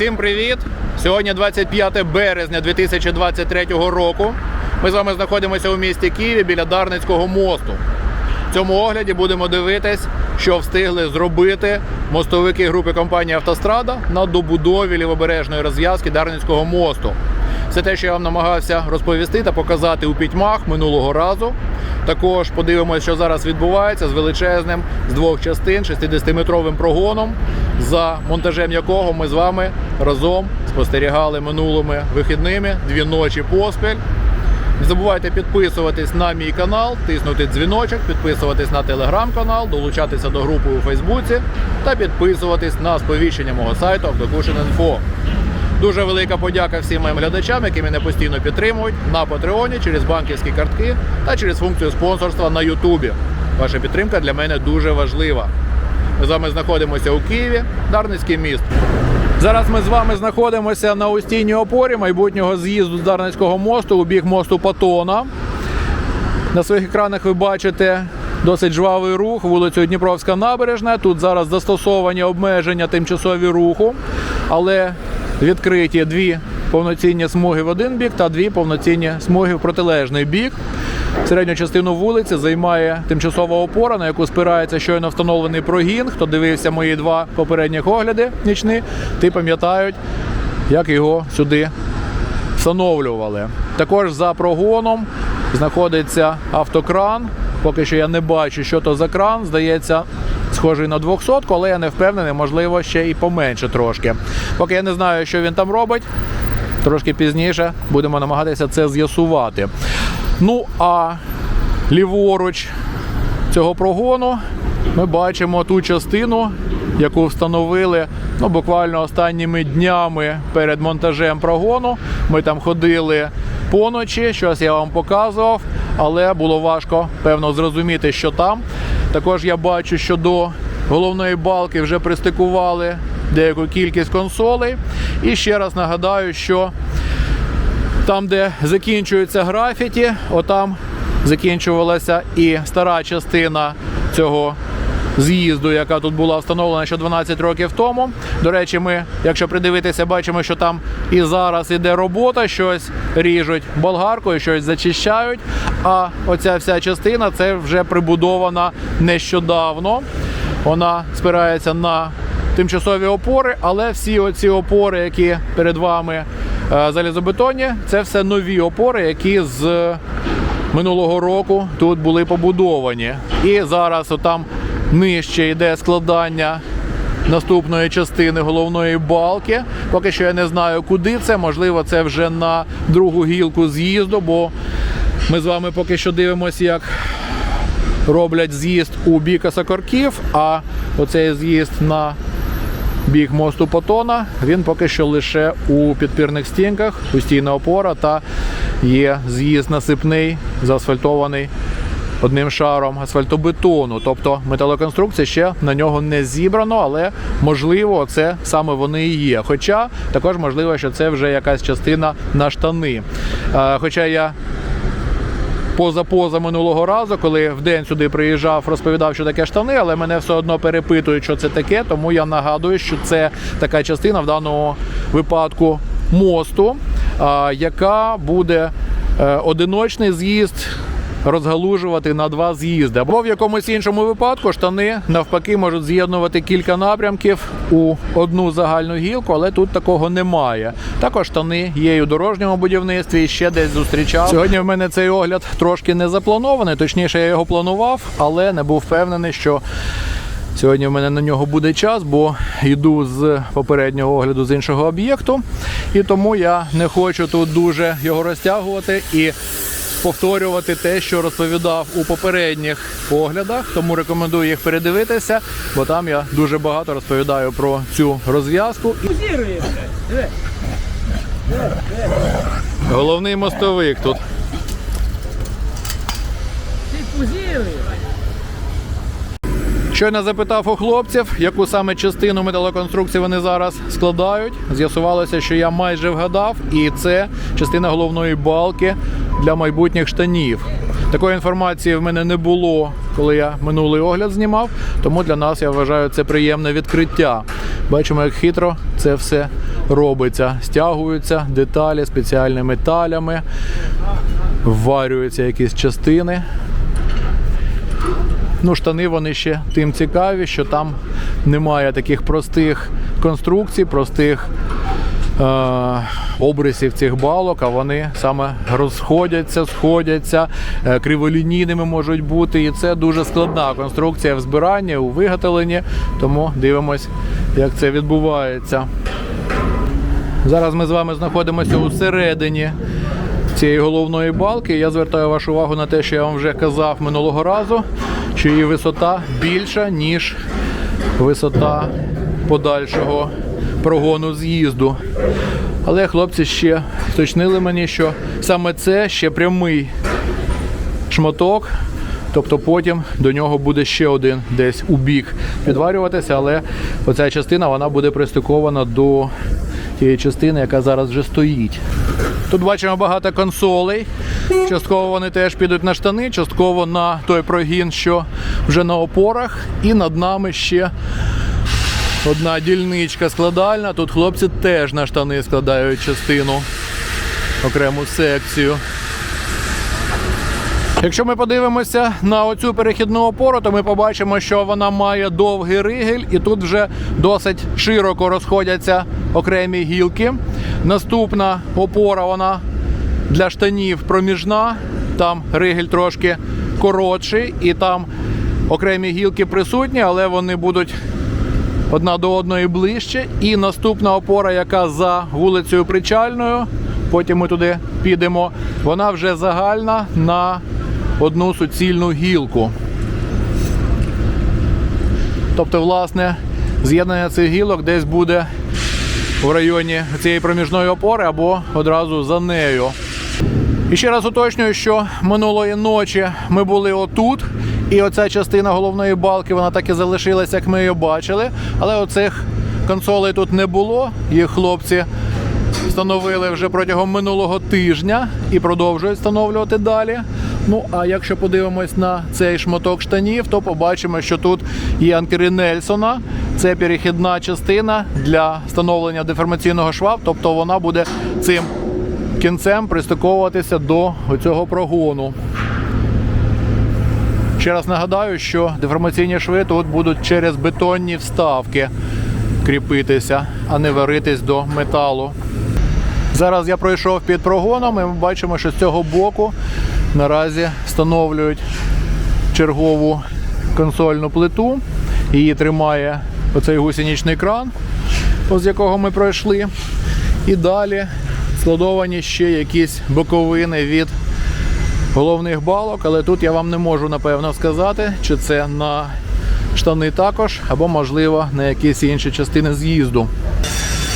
Усім привіт! Сьогодні 25 березня 2023 року. Ми з вами знаходимося у місті Києві біля Дарницького мосту. В цьому огляді будемо дивитись, що встигли зробити мостовики групи компанії Автострада на добудові лівобережної розв'язки Дарницького мосту. Це те, що я вам намагався розповісти та показати у пітьмах минулого разу. Також подивимося, що зараз відбувається з величезним з двох частин 60-метровим прогоном, за монтажем якого ми з вами разом спостерігали минулими вихідними дві ночі поспіль. Не забувайте підписуватись на мій канал, тиснути дзвіночок, підписуватись на телеграм-канал, долучатися до групи у Фейсбуці та підписуватись на сповіщення мого сайту Автокушен.Інфо. Дуже велика подяка всім моїм глядачам, які мене постійно підтримують на Патреоні через банківські картки та через функцію спонсорства на Ютубі. Ваша підтримка для мене дуже важлива. Ми з вами знаходимося у Києві, Дарницький міст. Зараз ми з вами знаходимося на устійній опорі майбутнього з'їзду з Дарницького мосту у бік мосту Патона. На своїх екранах ви бачите досить жвавий рух вулицею Дніпровська набережна. Тут зараз застосовані обмеження тимчасові руху, але відкриті дві повноцінні смуги в один бік та дві повноцінні смуги в протилежний бік. Середню частину вулиці займає тимчасова опора, на яку спирається щойно встановлений прогін. Хто дивився мої два попередніх огляди нічні, ті пам'ятають, як його сюди встановлювали. Також за прогоном знаходиться автокран. Поки що я не бачу, що то за кран. Здається, схожий на 200, але я не впевнений, можливо, ще і поменше трошки. Поки я не знаю, що він там робить. Трошки пізніше будемо намагатися це з'ясувати. Ну а ліворуч цього прогону ми бачимо ту частину, яку встановили ну, буквально останніми днями перед монтажем прогону. Ми там ходили поночі, щось я вам показував, але було важко певно зрозуміти, що там. Також я бачу, що до головної балки вже пристикували деяку кількість консолей. І ще раз нагадаю, що там, де закінчується графіті, отам закінчувалася і стара частина цього з'їзду, яка тут була встановлена ще 12 років тому. До речі, ми, якщо придивитися, бачимо, що там і зараз іде робота, щось ріжуть болгаркою, щось зачищають. А оця вся частина це вже прибудована нещодавно. Вона спирається на тимчасові опори, але всі оці опори, які перед вами залізобетонні, це все нові опори, які з минулого року тут були побудовані. І зараз отам нижче йде складання наступної частини головної балки. Поки що я не знаю, куди це. Можливо, це вже на другу гілку з'їзду, бо ми з вами поки що дивимося, як роблять з'їзд у бік Осокорків, а оцей з'їзд на бік мосту Потона, він поки що лише у підпірних стінках, постійна опора та є з'їзд насипний, заасфальтований одним шаром асфальтобетону. Тобто металоконструкція ще на нього не зібрано, але можливо, це саме вони і є. Хоча також можливо, що це вже якась частина на штани. Е, Хоча я поза-поза минулого разу, коли в день сюди приїжджав, розповідав, що таке штани, але мене все одно перепитують, що це таке. Тому я нагадую, що це така частина в даному випадку мосту, яка буде е, одиночний з'їзд. Розгалужувати на два з'їзди. Або в якомусь іншому випадку штани навпаки можуть з'єднувати кілька напрямків у одну загальну гілку, але тут такого немає. Також штани є і у дорожньому будівництві і ще десь зустрічав. Сьогодні в мене цей огляд трошки не запланований, точніше, я його планував, але не був впевнений, що Сьогодні в мене на нього буде час, бо йду з попереднього огляду з іншого об'єкту, і тому я не хочу тут дуже його розтягувати і повторювати те, що розповідав у попередніх оглядах. Тому рекомендую їх передивитися, бо там я дуже багато розповідаю про цю розв'язку. Головний мостовик тут. Щойно запитав у хлопців, яку саме частину металоконструкції вони зараз складають. З'ясувалося, що я майже вгадав, і це частина головної балки для майбутніх штанів. Такої інформації в мене не було, коли я минулий огляд знімав. Тому для нас я вважаю це приємне відкриття. Бачимо, як хитро це все робиться. Стягуються деталі спеціальними талями, вварюються якісь частини. Ну, штани вони ще тим цікаві, що там немає таких простих конструкцій, простих обрисів цих балок, а вони саме розходяться, сходяться, е- криволінійними можуть бути. І це дуже складна конструкція в збиранні, у виготовленні. Тому дивимось, як це відбувається. Зараз ми з вами знаходимося у середині цієї головної балки. Я звертаю вашу увагу на те, що я вам вже казав минулого разу, що її висота більша, ніж висота подальшого прогону з'їзду. Але хлопці ще уточнили мені, що саме це ще прямий шматок. Тобто потім до нього буде ще один десь у бік підварюватися, але оця частина вона буде пристикована до тієї частини, яка зараз вже стоїть. Тут бачимо багато консолей. Частково вони теж підуть на штани, частково на той прогін, що вже на опорах. І над нами ще одна дільничка складальна. Тут хлопці теж на штани складають частину, окрему секцію. Якщо ми подивимося на оцю перехідну опору, то ми побачимо, що вона має довгий ригель, і тут вже досить широко розходяться окремі гілки. Наступна опора вона для штанів проміжна, там ригель трошки коротший, і там окремі гілки присутні, але вони будуть одна до одної ближче. І наступна опора, яка за вулицею Причальною, потім ми туди підемо, вона вже загальна на одну суцільну гілку. Тобто, власне, з'єднання цих гілок десь буде в районі цієї проміжної опори або одразу за нею. І ще раз уточнюю, що минулої ночі ми були отут, і оця частина головної балки вона так і залишилася, як ми її бачили. Але оцих консолей тут не було. Їх хлопці встановили вже протягом минулого тижня і продовжують встановлювати далі. Ну а якщо подивимось на цей шматок штанів, то побачимо, що тут є анкери Нельсона. Це перехідна частина для встановлення деформаційного шва, тобто вона буде цим кінцем пристиковуватися до цього прогону. Ще раз нагадаю, що деформаційні шви тут будуть через бетонні вставки кріпитися, а не варитись до металу. Зараз я пройшов під прогоном, і ми бачимо, що з цього боку наразі встановлюють чергову консольну плиту. Її тримає оцей гусеничний кран, з якого ми пройшли. І далі складовані ще якісь боковини від головних балок, але тут я вам не можу напевно сказати, чи це на штани також, або, можливо, на якісь інші частини з'їзду.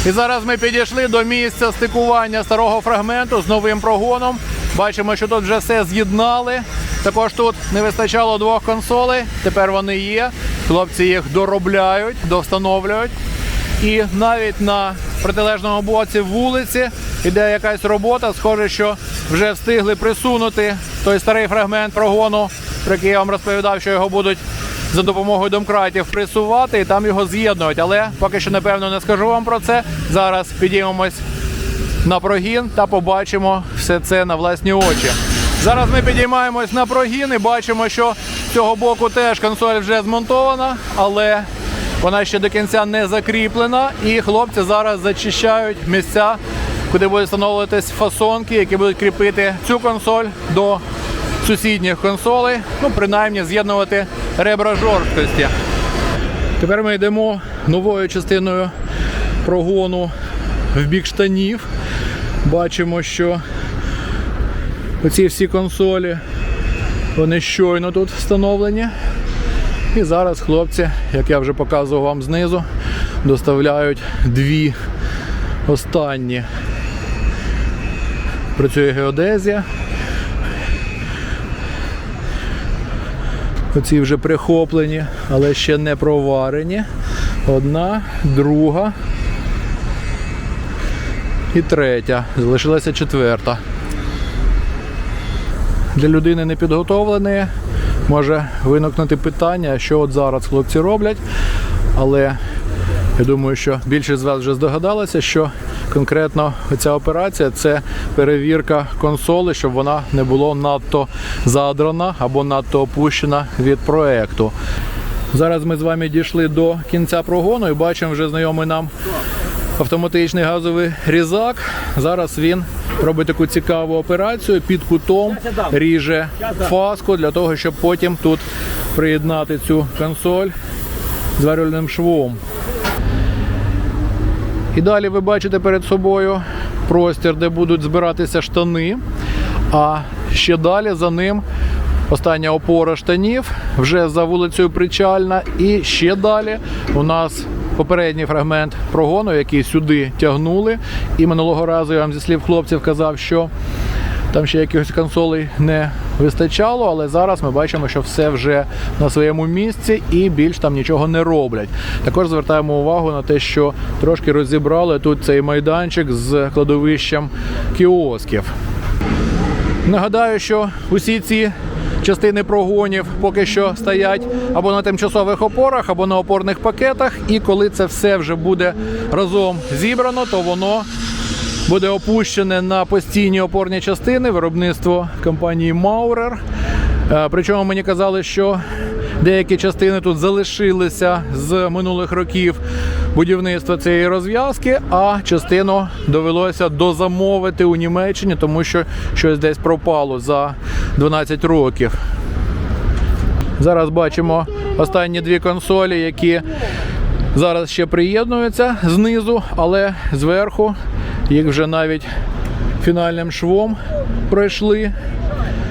І зараз ми підійшли до місця стикування старого фрагменту з новим прогоном. Бачимо, що тут вже все з'єднали. Також тут не вистачало двох консолей. Тепер вони є. Хлопці їх доробляють, довстановлюють. І навіть на протилежному боці вулиці іде якась робота. Схоже, що вже встигли присунути той старий фрагмент прогону, про який я вам розповідав, що його будуть за допомогою домкратів пресувати і там його з'єднують. Але поки що напевно не скажу вам про це. Зараз підіймемось на прогін та побачимо все це на власні очі. Зараз ми підіймаємось на прогін і бачимо, що з цього боку теж консоль вже змонтована, але вона ще до кінця не закріплена. І хлопці зараз зачищають місця, куди будуть встановлюватись фасонки, які будуть кріпити цю консоль до сусідніх консолей. Ну, принаймні, з'єднувати ребра жорсткості. Тепер ми йдемо новою частиною прогону в бік штанів. Бачимо, що оці всі консолі вони щойно тут встановлені. І зараз хлопці, як я вже показував вам знизу, доставляють дві останні. Працює геодезія. Оці вже прихоплені, але ще не проварені. Одна, друга і третя. Залишилася четверта. Для людини непідготовленої може виникнути питання, що от зараз хлопці роблять. Але я думаю, що більшість з вас вже здогадалися, що конкретно ця операція це перевірка консоли, щоб вона не була надто задрана або надто опущена від проекту. Зараз ми з вами дійшли до кінця прогону і бачимо вже знайомий нам автоматичний газовий різак. Зараз він робить таку цікаву операцію під кутом, ріже фаску для того, щоб потім тут приєднати цю консоль зварювальним швом. І далі ви бачите перед собою простір, де будуть збиратися штани. А ще далі за ним остання опора штанів вже за вулицею Причальна. І ще далі у нас попередній фрагмент прогону, який сюди тягнули. І минулого разу я вам зі слів хлопців казав, що там ще якихось консолей не вистачало, але зараз ми бачимо, що все вже на своєму місці і більш там нічого не роблять. Також звертаємо увагу на те, що трошки розібрали тут цей майданчик з кладовищем кіосків. Нагадаю, що усі ці частини прогонів поки що стоять або на тимчасових опорах, або на опорних пакетах. І коли це все вже буде разом зібрано, то воно буде опущене на постійні опорні частини виробництво компанії Maurer. Е, Причому мені казали, що деякі частини тут залишилися з минулих років будівництва цієї розв'язки, а частину довелося дозамовити у Німеччині, тому що щось десь пропало за 12 років. Зараз бачимо останні дві консолі, які зараз ще приєднуються знизу, але зверху їх вже навіть фінальним швом пройшли.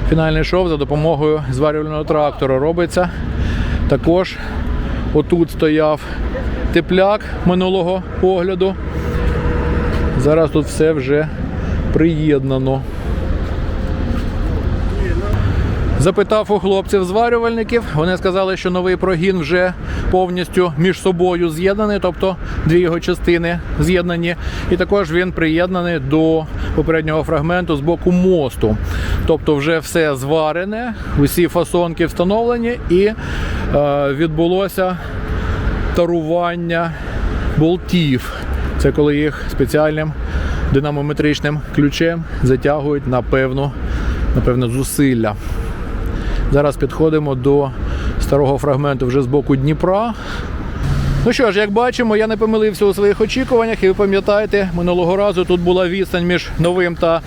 Фінальний шов за допомогою зварювального трактора робиться. Також отут стояв тепляк минулого погляду. Зараз тут все вже приєднано. Запитав у хлопців зварювальників. Вони сказали, що новий прогін вже повністю між собою з'єднаний, тобто дві його частини з'єднані. І також він приєднаний до попереднього фрагменту з боку мосту. Тобто, вже все зварене, усі фасонки встановлені, і е, відбулося тарування болтів. Це коли їх спеціальним динамометричним ключем затягують на певну, на певне зусилля. Зараз підходимо до старого фрагменту вже з боку Дніпра. Ну що ж, як бачимо, я не помилився у своїх очікуваннях, і ви пам'ятаєте, минулого разу тут була відстань між новим та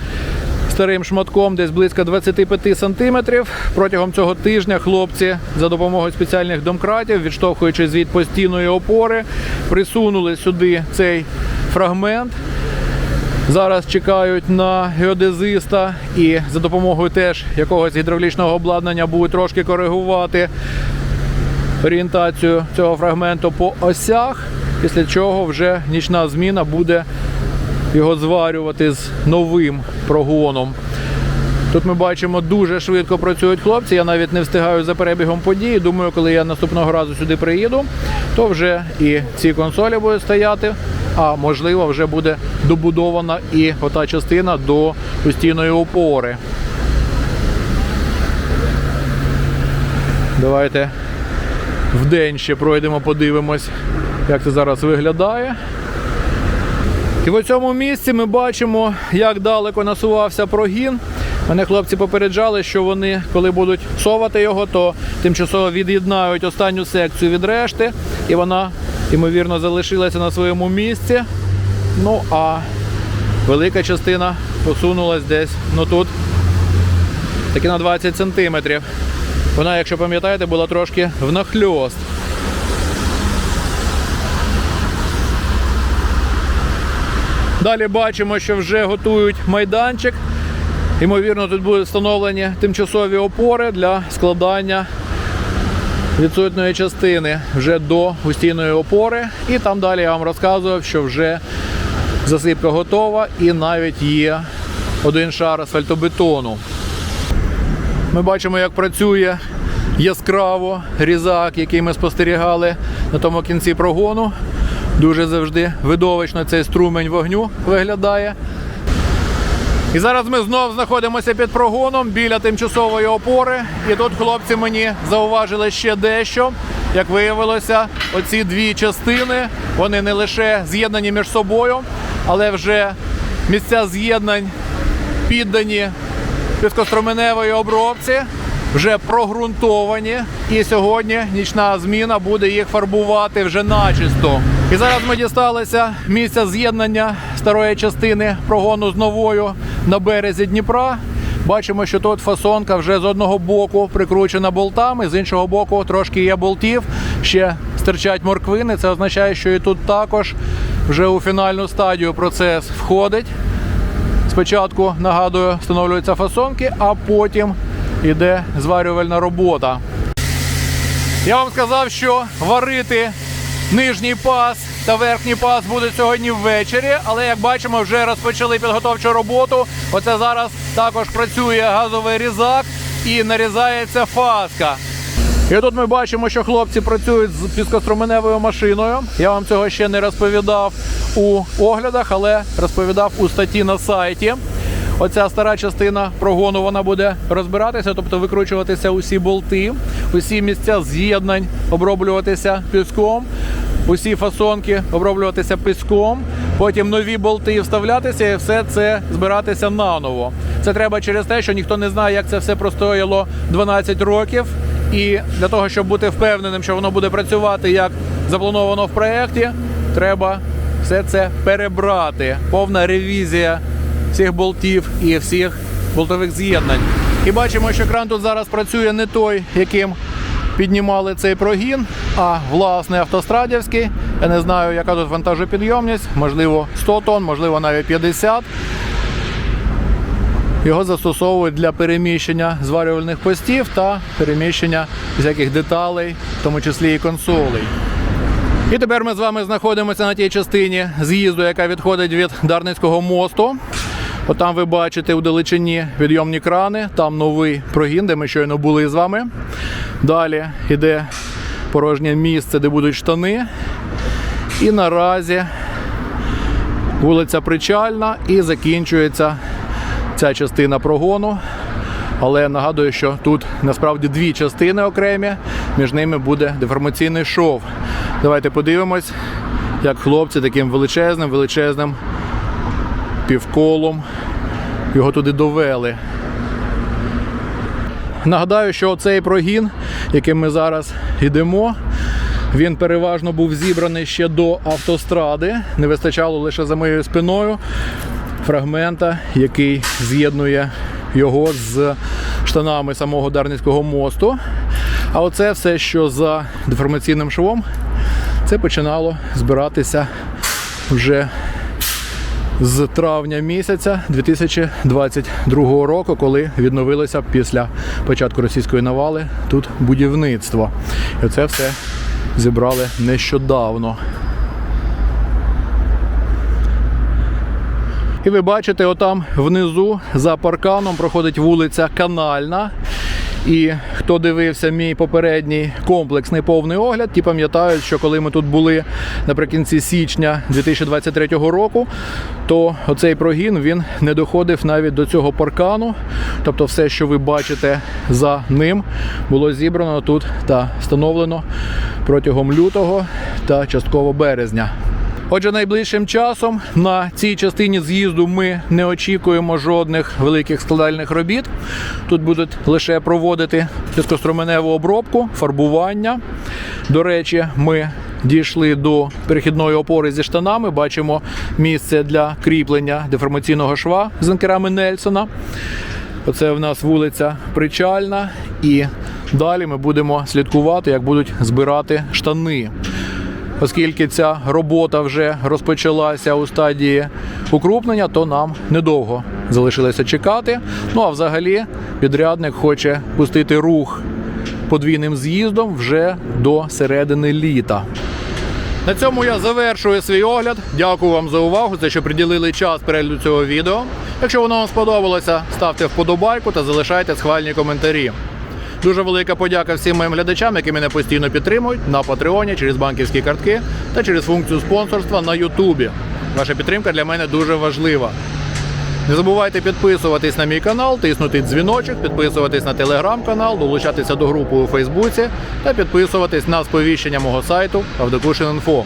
старим шматком десь близько 25 сантиметрів. Протягом цього тижня хлопці за допомогою спеціальних домкратів, відштовхуючись від постійної опори, присунули сюди цей фрагмент. Зараз чекають на геодезиста і за допомогою теж якогось гідравлічного обладнання будуть трошки коригувати орієнтацію цього фрагменту по осях, після чого вже нічна зміна буде його зварювати з новим прогоном. Тут ми бачимо, дуже швидко працюють хлопці. Я навіть не встигаю за перебігом події. Думаю, коли я наступного разу сюди приїду, то вже і ці консолі будуть стояти. А можливо, вже буде добудована і ота частина до постійної опори. Давайте вдень ще пройдемо, подивимось, як це зараз виглядає. І в цьому місці ми бачимо, як далеко насувався прогін. Мене хлопці попереджали, що вони, коли будуть совати його, то тимчасово від'єднають останню секцію від решти, і вона, ймовірно, залишилася на своєму місці. Ну а велика частина посунулась десь ну тут таки на 20 сантиметрів. Вона, якщо пам'ятаєте, була трошки внахльост. Далі бачимо, що вже готують майданчик. Ймовірно, тут будуть встановлені тимчасові опори для складання відсутньої частини вже до густійної опори. І там далі я вам розказував, що вже засипка готова і навіть є один шар асфальтобетону. Ми бачимо, як працює яскраво різак, який ми спостерігали на тому кінці прогону. Дуже завжди видовищно цей струмень вогню виглядає. І зараз ми знов знаходимося під прогоном біля тимчасової опори. І тут хлопці мені зауважили ще дещо. Як виявилося, оці дві частини вони не лише з'єднані між собою, але вже місця з'єднань піддані піскостроменевої обробці, вже прогрунтовані. І сьогодні нічна зміна буде їх фарбувати вже начисто. І зараз ми дісталися місця з'єднання старої частини прогону з новою на березі Дніпра. Бачимо, що тут фасонка вже з одного боку прикручена болтами, з іншого боку трошки є болтів, ще стирчать морквини. Це означає, що і тут також вже у фінальну стадію процес входить. Спочатку нагадую, встановлюються фасонки, а потім йде зварювальна робота. Я вам сказав, що варити нижній пас та верхній пас будуть сьогодні ввечері, але як бачимо, вже розпочали підготовчу роботу. Оце зараз також працює газовий різак і нарізається фаска. І тут ми бачимо, що хлопці працюють з піскоструменевою машиною. Я вам цього ще не розповідав у оглядах, але розповідав у статті на сайті. Оця стара частина прогону вона буде розбиратися, тобто викручуватися усі болти, усі місця з'єднань оброблюватися піском, усі фасонки оброблюватися піском, потім нові болти вставлятися і все це збиратися наново. Це треба через те, що ніхто не знає, як це все простояло 12 років. І для того, щоб бути впевненим, що воно буде працювати як заплановано в проєкті, треба все це перебрати. Повна ревізія всіх болтів і всіх болтових з'єднань. І бачимо, що кран тут зараз працює не той, яким піднімали цей прогін, а власне автострадівський. Я не знаю, яка тут вантажопідйомність, можливо 100 тонн, можливо навіть 50. Його застосовують для переміщення зварювальних постів та переміщення всяких деталей, в тому числі і консолей. І тепер ми з вами знаходимося на тій частині з'їзду, яка відходить від Дарницького мосту. Там ви бачите у далечині підйомні крани, там новий прогін, де ми щойно були з вами. Далі йде порожнє місце, де будуть штани. І наразі вулиця Причальна і закінчується ця частина прогону. Але нагадую, що тут насправді дві частини окремі, між ними буде деформаційний шов. Давайте подивимось, як хлопці таким величезним, величезним півколом його туди довели. Нагадаю, що цей прогін, яким ми зараз йдемо, він переважно був зібраний ще до автостради. Не вистачало лише за моєю спиною фрагмента, який з'єднує його з штанами самого Дарницького мосту. А оце все, що за деформаційним швом, це починало збиратися вже з травня місяця 2022 року, коли відновилося після початку російської навали тут будівництво. І це все зібрали нещодавно. І ви бачите, отам внизу за парканом проходить вулиця Канальна. І хто дивився мій попередній комплексний повний огляд, ті пам'ятають, що коли ми тут були наприкінці січня 2023 року, то оцей прогін він не доходив навіть до цього паркану. Тобто, все, що ви бачите за ним, було зібрано тут та встановлено протягом лютого та частково березня. Отже, найближчим часом на цій частині з'їзду ми не очікуємо жодних великих складальних робіт. Тут будуть лише проводити піскоструменеву обробку, фарбування. До речі, ми дійшли до перехідної опори зі штанами. Бачимо місце для кріплення деформаційного шва з анкерами Нельсона. Оце в нас вулиця Причальна, і далі ми будемо слідкувати, як будуть збирати штани. Оскільки ця робота вже розпочалася у стадії укрупнення, то нам недовго залишилося чекати. Ну а взагалі підрядник хоче пустити рух подвійним з'їздом вже до середини літа. На цьому я завершую свій огляд. Дякую вам за увагу, за що приділили час перегляду цього відео. Якщо воно вам сподобалося, ставте вподобайку та залишайте схвальні коментарі. Дуже велика подяка всім моїм глядачам, які мене постійно підтримують на Патреоні через банківські картки та через функцію спонсорства на Ютубі. Ваша підтримка для мене дуже важлива. Не забувайте підписуватись на мій канал, тиснути дзвіночок, підписуватись на телеграм-канал, долучатися до групи у Фейсбуці та підписуватись на сповіщення мого сайту Авдокушин.Інфо.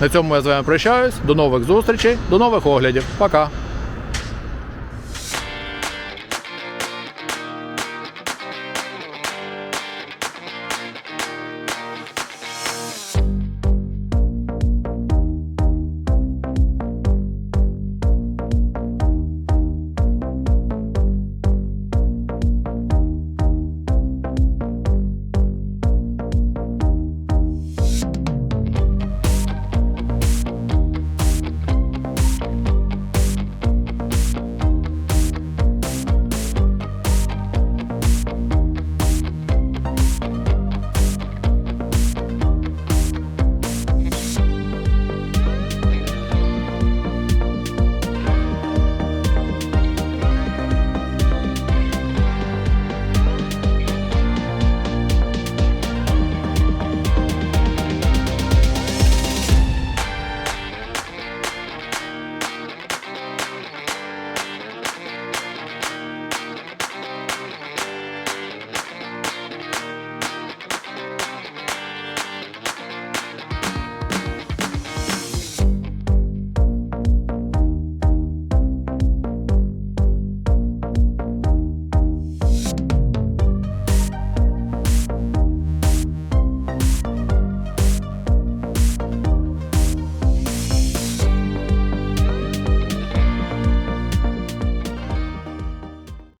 На цьому я з вами прощаюсь. До нових зустрічей, до нових оглядів. Пока.